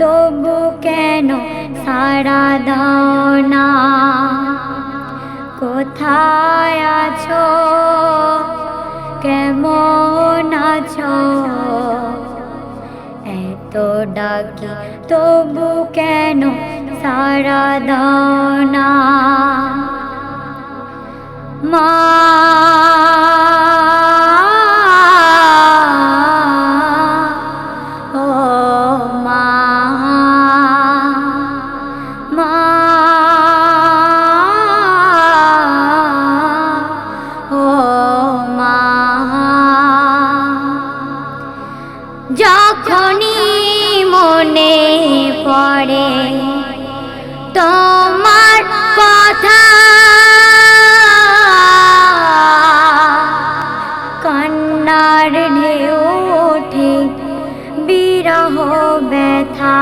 তবু কেন সারা দাও কোথায় আছো? কেমন আছো? এত ডাকি তবু কেন সারা দাও মা তোমার কথা। কন্নার ঢেউ ওঠে বিরহ ব্যথা।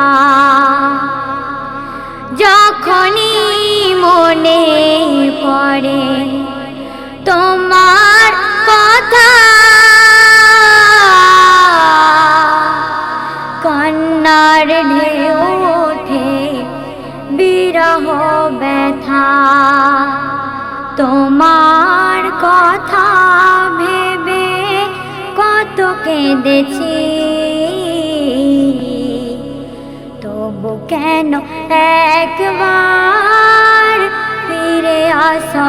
যখনই মনে পড়ে ব্যথা। তোমার কথা ভেবে কত কেঁদেছি। তবু কেন একবার ফিরে আসো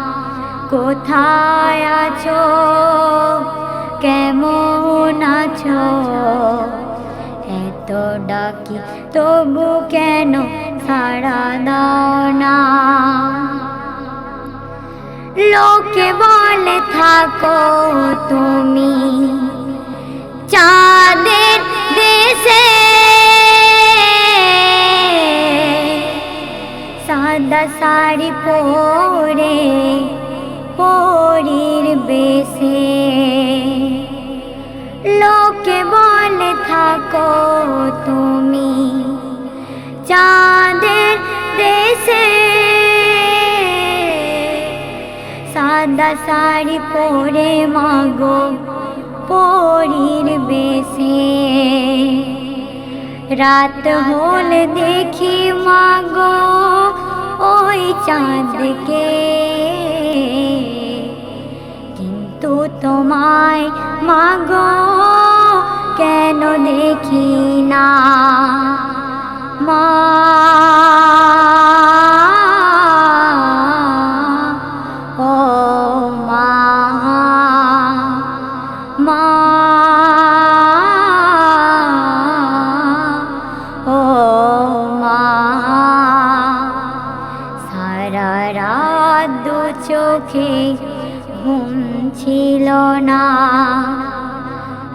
কোথায় আছো? কেমন আছো? এত ডাকি, তবু কেন সারা দাও না? লোকে বলে থাকো তুমি চাঁদের দেশে। সাদা শাড়ি পরে তুমি চাঁদের দেশে সাদা শাড়ি পরে মাগো পরীর বেশে। রাত হলে দেখি মাগো ওই চাঁদকে। কিন্তু তোমায় মাগো কেন দেখি না? মা ও মা মা মা, সারা রাত দু চোখে ঘুম ছিল না।